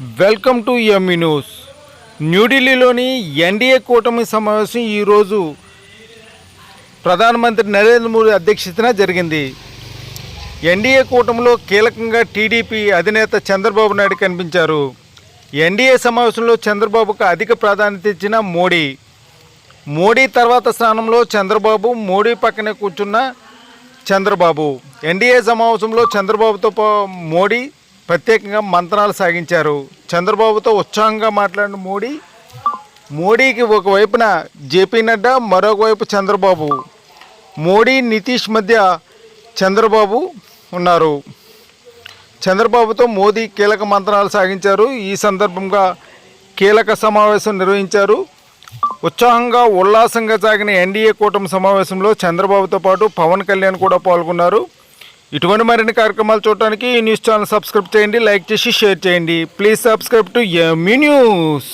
Welcome to ME news న్యూఢిల్లీలోని NDA కూటమి సమావేశం ఈరోజు ప్రధానమంత్రి నరేంద్ర మోదీ అధ్యక్షతన జరిగింది. ఎన్డీఏ కూటమిలో కీలకంగా టీడీపీ అధినేత చంద్రబాబు నాయుడు కనిపించారు. ఎన్డీఏ సమావేశంలో చంద్రబాబుకు అధిక ప్రాధాన్యత ఇచ్చిన మోడీ. మోడీ తర్వాత స్థానంలో చంద్రబాబు మోడీ పక్కనే కూర్చున్న చంద్రబాబు. ఎన్డీఏ సమావేశంలో చంద్రబాబుతో పా- మోడీ ప్రత్యేకంగా మంత్రాలు సాగించారు. చంద్రబాబుతో ఉత్సాహంగా మాట్లాడిన మోడీ మోడీకి ఒకవైపున జేపీ నడ్డా మరొకవైపు చంద్రబాబు. మోడీ నితీష్ మధ్య చంద్రబాబు ఉన్నారు. చంద్రబాబుతో మోదీ కీలక మంత్రాలు సాగించారు. ఈ సందర్భంగా కీలక సమావేశం నిర్వహించారు. ఉత్సాహంగా ఉల్లాసంగా సాగిన ఎన్డీఏ కూటమి సమావేశంలో చంద్రబాబుతో పాటు పవన్ కళ్యాణ్ కూడా పాల్గొన్నారు. ఇటువంటి మరిన్ని కార్యక్రమాలు చూడటానికి ఈ న్యూస్ ఛానల్ సబ్స్క్రైబ్ చేయండి లైక్ చేసి షేర్ చేయండి. Please subscribe to MU news.